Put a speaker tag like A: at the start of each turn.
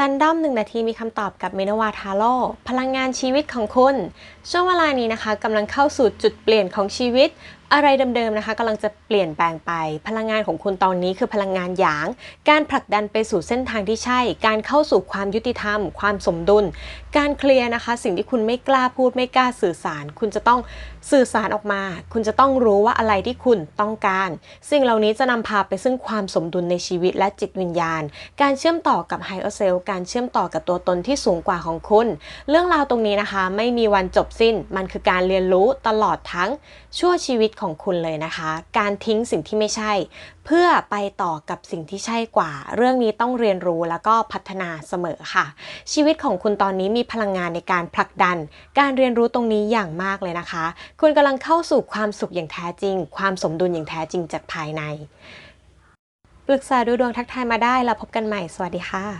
A: ลันดอมหนึ่งนาทีมีคำตอบกับเมนวาทาโร่พลังงานชีวิตของคุณ ช่วงเวลานี้นะคะกำลังเข้าสู่จุดเปลี่ยนของชีวิต อะไรเดิมๆนะคะกำลังจะเปลี่ยนแปลงไป พลังงานของคุณตอนนี้คือพลังงานหยาง การผลักดันไปสู่เส้นทางที่ใช่ การเข้าสู่ความยุติธรรม ความสมดุล การเคลียร์นะคะ สิ่งที่คุณไม่กล้าพูดไม่กล้าสื่อสาร คุณจะต้องสื่อสารออกมา คุณจะต้องรู้ว่าอะไรที่คุณต้องการ สิ่งเหล่านี้จะนำพาไปซึ่งความสมดุลในชีวิตและจิตวิญญาณ การเชื่อมต่อกับไฮเออร์เซลการเชื่อมต่อกับตัวตนที่สูงกว่าของคุณ เรื่องราวตรงนี้นะคะ ไม่มีวันจบสิ้น มันคือการเรียนรู้ตลอดทั้งชั่วชีวิตของคุณเลยนะคะ การทิ้งสิ่งที่ไม่ใช่ เพื่อไปต่อกับสิ่งที่ใช่กว่า เรื่องนี้ต้องเรียนรู้แล้วก็พัฒนาเสมอค่ะ ชีวิตของคุณตอนนี้มีพลังงานในการผลักดัน การเรียนรู้ตรงนี้อย่างมากเลยนะคะ คุณกำลังเข้าสู่ความสุขอย่างแท้จริง ความสมดุลอย่างแท้จริงจากภายใน ปรึกษาดูดวงทักทายมาได้แล้วพบกันใหม่ สวัสดีค่ะ